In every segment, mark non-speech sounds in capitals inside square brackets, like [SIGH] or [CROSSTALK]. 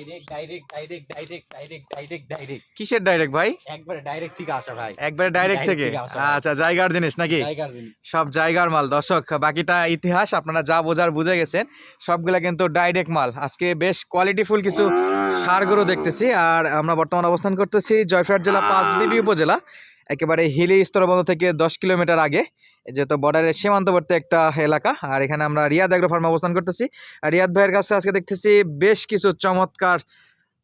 Direct direct direct direct direct direct direct কিসের direct ভাই? একবারে ডাইরেক্ট থেকে আসা ভাই। একবারে ডাইরেক্ট থেকে? থেকে আসা ভাই। আচ্ছা জায়গার জিনিস নাকি? সব জায়গার মাল। দর্শক বাকিটা ইতিহাস আপনারা যা বোঝার বুঝে গেছেন সবগুলা কিন্তু ডাইরেক্ট মাল। আজকে বেশ কোয়ালিটিফুল কিছু সারগুলো দেখতেছি। আর আমরা বর্তমান অবস্থান করতেছি জয়ফ্রাট জেলা পাঁচবিবি উপজেলা। একেবারে হিলি স্তর স্তরবন্ধ থেকে দশ কিলোমিটার আগে। যেহেতু বর্ডারের সীমান্তবর্তী একটা এলাকা আর এখানে আমরা রিয়াদ অ্যাগ্রো ফার্মে অবস্থান করতেছি। আর রিয়াদ ভাইয়ের কাছে আজকে দেখতেছি বেশ কিছু চমৎকার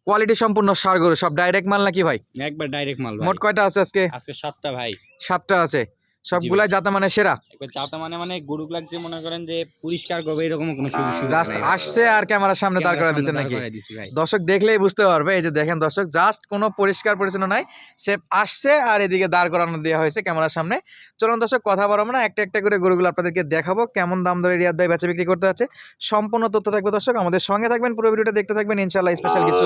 কোয়ালিটি সম্পূর্ণ সারগুলো সব ডাইরেক্ট মাল নাকি ভাই? একবার ডাইরেক্ট মাল মোট কয়টা আছে আজকে? আজকে সাতটা ভাই। সাতটা আছে। সবগুলাই যাতে মানে সেরা? চাওতা মানে মানে গরু লাগছে মনে করেন যে পরিষ্কার করবে এরকম কোনো সুযোগ জাস্ট আসছে আর ক্যামেরার সামনে দাঁড় করে নাকি? দিছি ভাই। দর্শক দেখলেই বুঝতে পারবে এই যে দেখেন দর্শক জাস্ট কোনো পরিষ্কার পরিচ্ছন্ন নাই সে আসছে আর এদিকে দাঁড় করানো দেওয়া হয়েছে ক্যামেরার সামনে। চলুন দর্শক কথা বলব না একটা একটা করে গরুগুলো আপনাদেরকে দেখাবো কেমন দাম ধরে রিয়াদ ভাই বেচা বিক্রি করতে আছে সম্পূর্ণ তথ্য থাকবে দর্শক আমাদের সঙ্গে থাকবেন পুরো ভিডিওটা দেখতে থাকবেন ইনশাল্লাহ স্পেশাল কিছু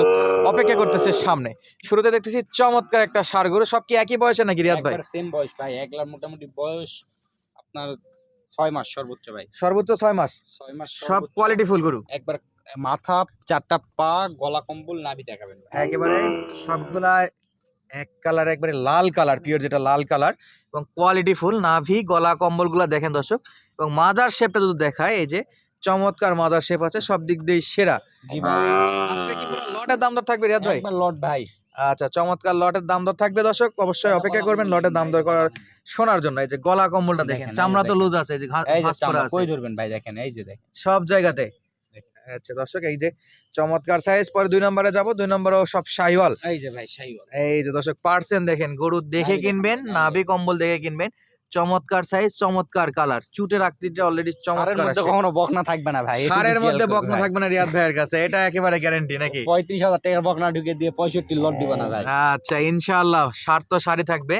অপেক্ষা করতেছে সামনে। শুরুতে দেখতেছি চমৎকার একটা সার গরু সব কি একই বয়সে নাকি রিয়াদ ভাই? সেম বয়স ভাই একলার মোটামুটি বয়স আপনার ছয় মাস সর্বোচ্চ ভাই। সর্বোচ্চ ছয় মাস? ছয় মাস সব কোয়ালিটি ফুল গরু? একবার মাথা চারটা পা গলা কম্বল নাভি দেখাবেন একেবারে সবগুলা এক কালার একবারে লাল কালার পিওর যেটা লাল কালার। এবং কোয়ালিটি ফুল নাভি গলা কম্বলগুলা দেখেন দর্শক। এবং মাজার শেপটা যদি দেখায় এই যে চমৎকার মাজার শেপ আছে সব দিক দিয়ে সেরা। জি ভাই। আজকে কি পুরো লটের দাম দর থাকবে রিয়াদ ভাই? একবার লট ভাই। আচ্ছা চমৎকার লটের দাম দর থাকবে দর্শক। অবশ্যই অপেক্ষা করবেন লটের দাম দর করার শোনার জন্য এই যে গলা কম্বলটা দেখেন চামড়া তো লুজ আছে এই যে ঘা- এই করা আছে। কই ধরবেন ভাই দেখেন এই যে দেখেন। সব জায়গাতে। আচ্ছা দর্শক এই যে চমৎকার সাইজ পরে দুই নম্বরে যাব দুই নম্বরেও সব শাহিওয়াল এই যে ভাই শাইওয়াল এই যে দর্শক পার্সেন্ট দেখেন গরু দেখে কিনবেন নাভি। নাভি কম্বল দেখে কিনবেন। চমৎকার সাইজ চমৎকার কালার চুটের আকৃতিটা অলরেডি চমৎকার মধ্যে। কখনো বকনা থাকবে না ভাই সারের মধ্যে বকনা থাকবে না রিয়াদ ভাইয়ের কাছে এটা একেবারে গ্যারান্টি নাকি? পঁয়ত্রিশ হাজার টাকার বকনা ঢুকে দিয়ে পঁয়ষট্টি লট দিব না ভাই। আচ্ছা ইনশাআল্লাহ সার তো সারি থাকবে।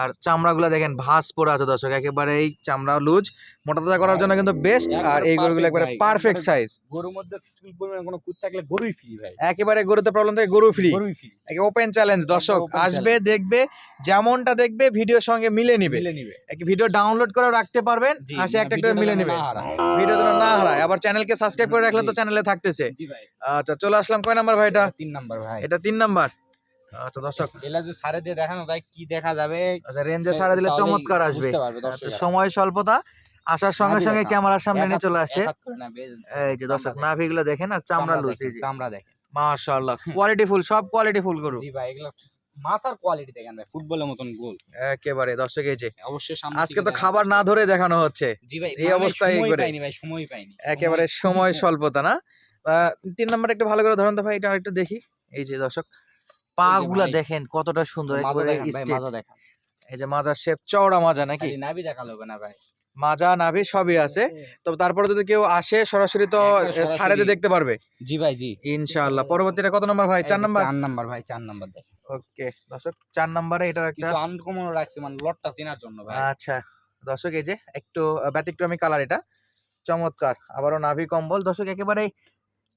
আর চামড়াগুলো দেখেন ভাঁজ পড়ে আছে দর্শক একেবারে এই চামড়া লুজ। মোটা তাজা করার জন্য কিন্তু বেস্ট আর এই গরুগুলো একবারে পারফেক্ট সাইজ গরুর মধ্যে চুল পরিমাণ কোনো কুত থাকলে গরুই ফ্রি ভাই। একেবারে গরুতে প্রবলেম থেকে গরু ফ্রি ফ্রি ওপেন চ্যালেঞ্জ দর্শক আসবে দেখবে যেমনটা দেখবে ভিডিওর সঙ্গে মিলে নিবে। মিলে নিবে। এক ভিডিও ডাউনলোড করে রাখতে পারবেন আসে একটা একটা মিলে নিবে। ভিডিও যেন না হারায়। আবার চ্যানেলকে সাবস্ক্রাইব করে রাখলে তো চ্যানেলে থাকতেছে। জি ভাই। আচ্ছা চলে আসলাম কয় নাম্বার ভাই এটা তিন নাম্বার ভাই। এটা তিন নাম্বার। আচ্ছা দর্শক। সারে দিয়ে দেখানো যায় কি দেখা যাবে? আচ্ছা রেঞ্জে সারা দিলে চমৎকার আসবে। আচ্ছা। সময় স্বল্পতা আসার সঙ্গে সঙ্গে ক্যামেরার সামনে নিয়ে চলে আসে এই যে দর্শক নাভিগুলো দেখেন আর চামড়া যে। চামড়া দেখেন। মাশাআল্লাহ কোয়ালিটি ফুল সব কোয়ালিটি ফুল গরু। জি ভাই এগুলো মাথার কোয়ালিটি দেখেন ভাই ফুটবলের মতন গোল। একেবারে দর্শক এই যে। অবশ্যই সামনে আজকে তো খাবার না ধরে দেখানো হচ্ছে। জি ভাই এই মানে অবস্থায় এই করে। পাইনি ভাই সময় পাইনি। একেবারে সময় স্বল্পতা না। তিন নাম্বার একটু ভালো করে ধরেন তো ভাই এটা একটু দেখি। এই যে দর্শক পা গুলা দেখেন কতটা সুন্দর একবারে এই যে মাজার শেপ চওড়া মাজা নাকি? নাভি দেখাল না ভাই। মাজা নাভি সবই আছে। তবে তারপরে যদি কেউ আসে সরাসরি তো সারেতে দেখতে পারবে। জি ভাই জি। ইনশাআল্লাহ। পরবর্তীটা কত নম্বর ভাই? চার নাম্বার? চার নাম্বার ভাই চার নাম্বার দেখেন। ওকে। দর্শক চার নাম্বারে এটা একটা কিছু আনকমন রাখছি মানে লটটা চেনার জন্য ভাই। আচ্ছা। দর্শক এই যে একটু ব্যতিক্রমী কালার এটা। চমৎকার। আবারও নাভি কম্বল। দর্শক একেবারে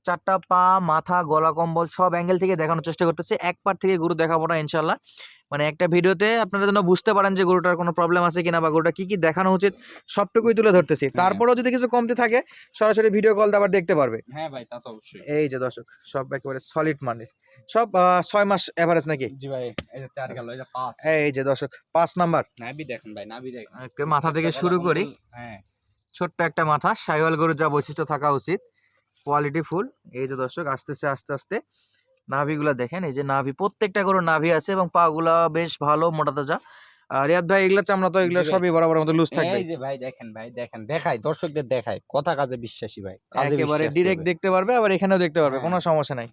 চারটা পা মাথা গলা কম্বল সব অ্যাঙ্গেল থেকে দেখানোর চেষ্টা করতেছে। এক পার থেকে গরু দেখাবো না ইনশাল্লাহ মানে একটা ভিডিওতে আপনারা যেন বুঝতে পারেন যে গরুটার কোনো প্রবলেম আছে কিনা বা গরুটা কি কি দেখানো উচিত সবটুকুই তুলে ধরতেছি। তারপরেও যদি কিছু কমতে থাকে সরাসরি ভিডিও কল আবার দেখতে পারবে। হ্যাঁ ভাই তা তো অবশ্যই। এই যে দর্শক সব একেবারে সলিড মানে সব ছয় মাস এভারেজ নাকি? জি ভাই এই যে চার গেল এই যে পাঁচ। এই যে দর্শক পাঁচ নাম্বার নাভি দেখেন ভাই নাভি দেখেন। মাথা থেকে শুরু করি। হ্যাঁ। ছোট্ট একটা মাথা সাইওয়াল গরুর যা বৈশিষ্ট্য থাকা উচিত। Quality full. এই যে দর্শক আসতেছে আস্তে আস্তে। নাভিগুলা দেখেন এই যে নাভি প্রত্যেকটা করে নাভি আছে এবং পাগুলা বেশ ভালো মোটা তাজা। আর রিয়াদ ভাই এগুলা চামড়া তো এগুলো সবই বরাবর মতো লুজ থাকবে। এই যে ভাই দেখেন ভাই দেখেন দেখাই দর্শকদের দেখাই কথা কাজে বিশ্বাসী ভাই কাজে একেবারে ডিরেক্ট দেখতে পারবে আবার এখানেও দেখতে পারবে কোনো হ্যাঁ। সমস্যা নাই।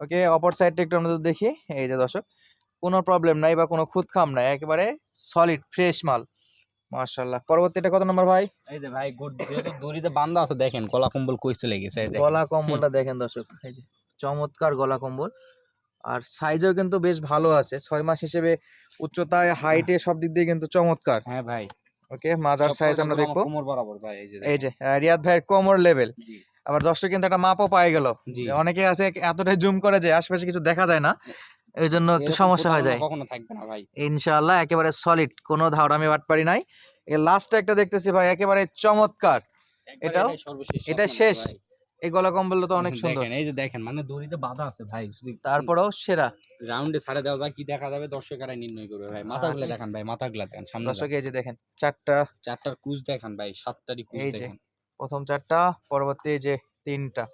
ওকে অপর সাইডটা একটু আমরা দেখি এই যে দর্শক কোনো প্রবলেম নাই বা কোনো খুদ খাম নাই একেবারে সলিড ফ্রেশ মাল। মাশাআল্লাহ। পরবর্তীটা কত নম্বর ভাই? এই যে ভাই দড়িতে বান্ধা আছে দেখেন কলা কম্বল কই চলে গেছে এই গলা কম্বলটা দেখেন দর্শক এই যে চমৎকার গলা কম্বল। আর সাইজও কিন্তু বেশ ভালো আছে ছয় মাস হিসেবে উচ্চতায় হাইটে সব দিক দিয়ে কিন্তু চমৎকার। হ্যাঁ ভাই। ওকে মাজার সাইজ আমরা দেখব। কোমর বরাবর ভাই এই যে এই যে রিয়াদ ভাইয়ের কোমর লেভেল আবার দর্শক কিন্তু একটা মাপও পাই গেল। অনেকে আছে এতটাই জুম করে যে আশেপাশে কিছু দেখা যায় না। এই জন্য একটু সমস্যা হয়ে যায়। কখনো থাকবে না ভাই। ইনশাআল্লাহ একেবারে সলিড কোনো ধাওড়ামি বাটপারি নাই। এর লাস্টে একটা দেখতেছি ভাই একেবারে চমৎকার। এটাও? এটা শেষ? এই গলা কম্বল তো অনেক [LAUGHS] সুন্দর। দেখেন এই যে দেখেন মানে দড়িতে বাঁধা আছে ভাই তারপরেও সেরা। রাউন্ডে ছাড়ে দেওয়া যায় কি দেখা যাবে দর্শকেরা নির্ণয় করবে ভাই। মাথাগুলো আচ্ছা। দেখান ভাই মাথাগুলো দেখেন সামনে দর্শক এই যে দেখেন চারটা। চারটার কুচ দেখেন ভাই সাতটারই কুচ দেখেন। প্রথম চারটা পরবর্তী এই যে তিনটা।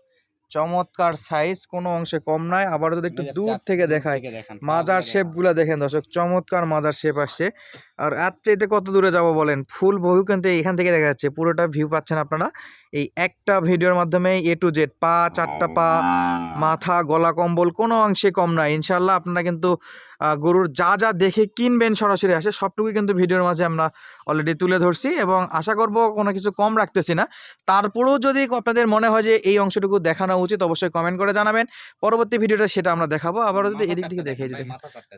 চমৎকার সাইজ কোনো অংশে কম নাই আবার যদি একটু দূর থেকে দেখায় মাজার শেপগুলা দেখেন দর্শক চমৎকার মাজার শেপ আসছে। আর এর চাইতে কত দূরে যাব বলেন? ফুল ভিউ কিন্তু এখান থেকে দেখা যাচ্ছে পুরোটা ভিউ পাচ্ছেন আপনারা। এই একটা ভিডিওর মাধ্যমে এ টু জেড পা চারটা পা মাথা গলা কম্বল কোনো অংশে কম নাই ইনশাল্লাহ আপনারা কিন্তু গরুর যা যা দেখে কিনবেন সরাসরি আসে সবটুকুই কিন্তু ভিডিওর মাঝে আমরা অলরেডি তুলে ধরছি এবং আশা করব কোনো কিছু কম রাখতেছি না। তারপরেও যদি আপনাদের মনে হয় যে এই অংশটুকু দেখানো উচিত অবশ্যই কমেন্ট করে জানাবেন। পরবর্তী ভিডিওটা সেটা আমরা দেখাবো। আবারও যদি এদিক থেকে দেখে যদি।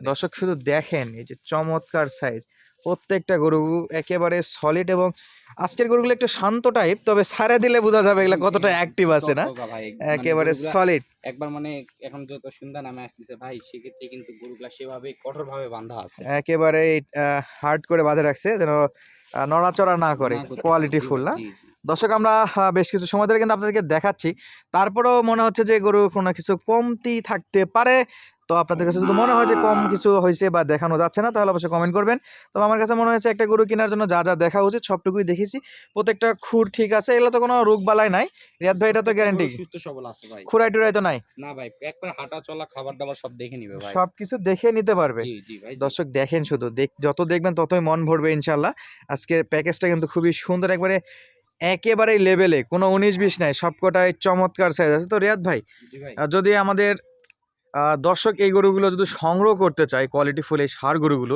দর্শক শুধু দেখেন এই যে চমৎকার সাইজ প্রত্যেকটা গরু একেবারে সলিড এবং আজকের গরুগুলো একটু শান্ত টাইপ তবে সারা দিলে বোঝা যাবে এগুলো কতটা অ্যাক্টিভ আছে না মানে একেবারে সলিড একবার মানে এখন যত সন্ধ্যা নামে আসতেছে ভাই সেক্ষেত্রে কিন্তু গরুগুলা সেভাবে কঠোর ভাবে বাঁধা আছে একেবারে হার্ড করে বাঁধে রাখছে যেন নড়াচড়া না করে কোয়ালিটি ফুল না। দর্শক আমরা বেশ কিছু সময় ধরে কিন্তু আপনাদেরকে দেখাচ্ছি তারপরেও মনে হচ্ছে যে গরু কোনো কিছু কমতি থাকতে পারে তো আপনাদের কাছে যদি মনে হয় যে কম কিছু হয়েছে বা দেখানো যাচ্ছে না তাহলে অবশ্যই কমেন্ট করবেন। তবে আমার কাছে মনে হয়েছে একটা গরু কেনার জন্য যা যা দেখা উচিত সবটুকুই দেখেছি। প্রত্যেকটা খুর ঠিক আছে এগুলো তো কোনো রোগ বালাই নাই। রিয়াদ ভাই এটা তো গ্যারান্টি সুস্থ সবল আছে ভাই। খুরাই টুরাই তো নাই। না ভাই একবার হাঁটা চলা খাবার দাবার সব দেখে নিবে ভাই। সবকিছু দেখে নিতে পারবে। জি জি ভাই দর্শক দেখেন শুধু দেখ যত দেখবেন ততই মন ভরবে ইনশাল্লাহ আজকের প্যাকেজটা কিন্তু খুবই সুন্দর একবারে একেবারেই লেভেলে কোনো উনিশ বিশ নাই সবকটাই চমৎকার সাইজ আছে। তো রিয়াদ ভাই যদি আমাদের দর্শক এই গরুগুলো যদি সংগ্রহ করতে চায় কোয়ালিটি ফুল এই সার গরুগুলো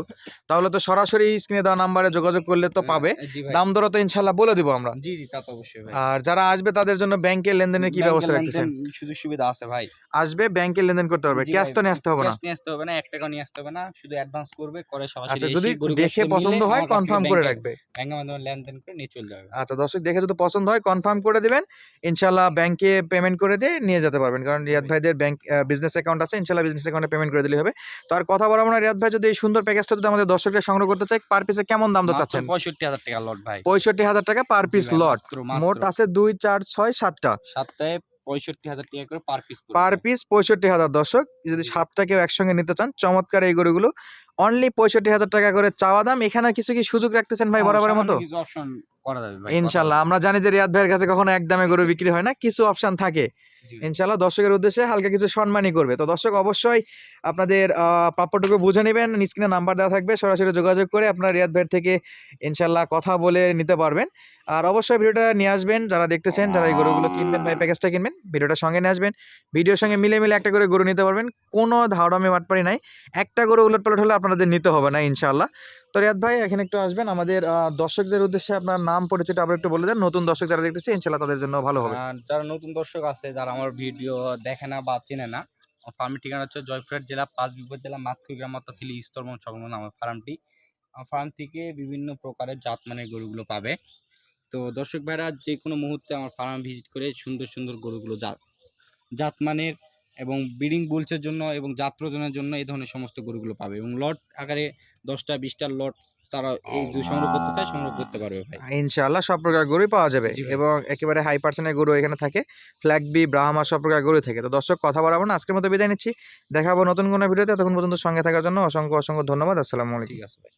তাহলে তো সরাসরি স্ক্রিনে দেওয়া নাম্বারে যোগাযোগ করলে তো পাবে। হ্যাঁ, জি ভাই। দাম দর তো ইনশাল্লাহ বলে দিব আমরা। জি জি তা তো অবশ্যই ভাই। আর যারা আসবে তাদের জন্য ব্যাংকের লেনদেনের কি ব্যবস্থা রাখতেছেন? সুযোগ সুবিধা আছে ভাই। আসবে ব্যাংকের লেনদেন করতে পারবে। ক্যাশ তো নিয়ে আসতে হবে না। ক্যাশ নিয়ে আসতে হবে না এক টাকা নিয়ে আসতে হবে না শুধু অ্যাডভান্স করবে করে সরাসরি আচ্ছা যদি দেখে পছন্দ হয় কনফার্ম করে রাখবে। ব্যাংকের মাধ্যমে লেনদেন করে নিয়ে চলে যাবে। আচ্ছা দর্শক দেখে যদি পছন্দ হয় কনফার্ম করে দিবেন। ইনশাল্লাহ ব্যাংকে পেমেন্ট করে দিয়ে নিয়ে যেতে পারবেন। কারণ রিয়াদ ভাইদের ব্যাংক বিজনেস অ্যাকাউন্ট আছে ইনশাল্লাহ বিজনেস অ্যাকাউন্টে পেমেন্ট করে দিলে হবে। তো আর কথা বলব না রিয়াদ ভাই যদি এই সুন্দর প্যাকেজটা যদি আমাদের দর্শকরা সংগ্রহ করতে চায় পার পিসে কেমন দাম তো চাচ্ছেন? পঁয়ষট্টি হাজার টাকা লট ভাই। পঁয়ষট্টি হাজার টাকা পার পিস লট মোট আছে দুই চার ছয় সাতটা। সাতটায় পঁয়ষট্টি হাজার টাকা করে পার পিস পার পিস পঁয়ষট্টি হাজার। দর্শক যদি সাতটা কেউ একসঙ্গে নিতে চান চমৎকার এই গরুগুলো। অনলি পঁয়ষট্টি হাজার টাকা করে চাওয়া দাম। এখানে কিছু কি সুযোগ রাখতেছেন ভাই বরাবরের মতো? কিছু অপশন করা যাবে ভাই ইনশাল্লাহ আমরা জানি যে রিয়াদ ভাইয়ের কাছে কখনো একদমে গরু বিক্রি হয় না কিছু অপশন থাকে। ইনশাল্লাহ দর্শকের উদ্দেশ্যে হালকা কিছু সম্মানই করবে। তো দর্শক অবশ্যই আপনাদের প্রাপ্যটুকু বুঝে নেবেন স্ক্রিনে নাম্বার দেওয়া থাকবে, সরাসরি যোগাযোগ করে আপনারা রিয়াদ ভাইয়ের থেকে ইনশাল্লাহ কথা বলে নিতে পারবেন। আর অবশ্যই ভিডিওটা নিয়ে আসবেন, যারা দেখতেছেন, যারা এই গরুগুলো কিনবেন বা প্যাকেজটা কিনবেন ভিডিওটা সঙ্গে নিয়ে আসবেন। ভিডিওর সঙ্গে মিলে মিলে একটা করে গরু নিতে পারবেন, কোনো ধারণামি বাটপারি নাই। একটা গরু উলট পালট হলে আপনাদের নিতে হবে না ইনশাল্লাহ তো রিয়াদ ভাই, এখানে একটু আসবেন। আমাদের দর্শকদের উদ্দেশ্যে আপনার নাম, পরিচয়টা আবার একটু বলে দেন। নতুন দর্শক যারা দেখতেছে ইনশাল্লাহ তাদের জন্য ভালো হবে। যারা নতুন দর্শক আছে, যারা আমার ভিডিও দেখে না বা চেনে না ফার্মের ঠিকানা হচ্ছে জয়পুরহাট জেলা, পাঁচ বিপদ জেলা মাতকুই গ্রাম, অর্থাৎ স্তরবন সংলগ্ন আমার ফার্মটি। ফার্ম থেকে বিভিন্ন প্রকারের জাত জাতমানের গরুগুলো পাবে। তো দর্শক ভাইরা যে কোনো মুহূর্তে আমার ফার্ম ভিজিট করে সুন্দর সুন্দর গরুগুলো জাত জাতমানের এবং ব্রিডিং বুলসের জন্য এবং জাত প্রজনের জন্য এই ধরনের সমস্ত গরুগুলো পাবে এবং লট আকারে দশটা বিশটা লট তারা এই যদি সংগ্রহ করতে চায় সংগ্রহ করতে পারবে ভাই। ইনশাআল্লাহ সব প্রকার গরুই পাওয়া যাবে এবং একেবারে হাই পার্সেন্টের গরু এখানে থাকে। ফ্ল্যাগ বি ব্রাহ্মা সব প্রকার গরু থাকে। তো দর্শক কথা বাড়াবো না আজকের মতো বিদায় নিচ্ছি। দেখাবো নতুন কোনো ভিডিওতে। তখন পর্যন্ত সঙ্গে থাকার জন্য অসংখ্য অসংখ্য ধন্যবাদ। আসসালামু আলাইকুম। ঠিক আছে ভাই।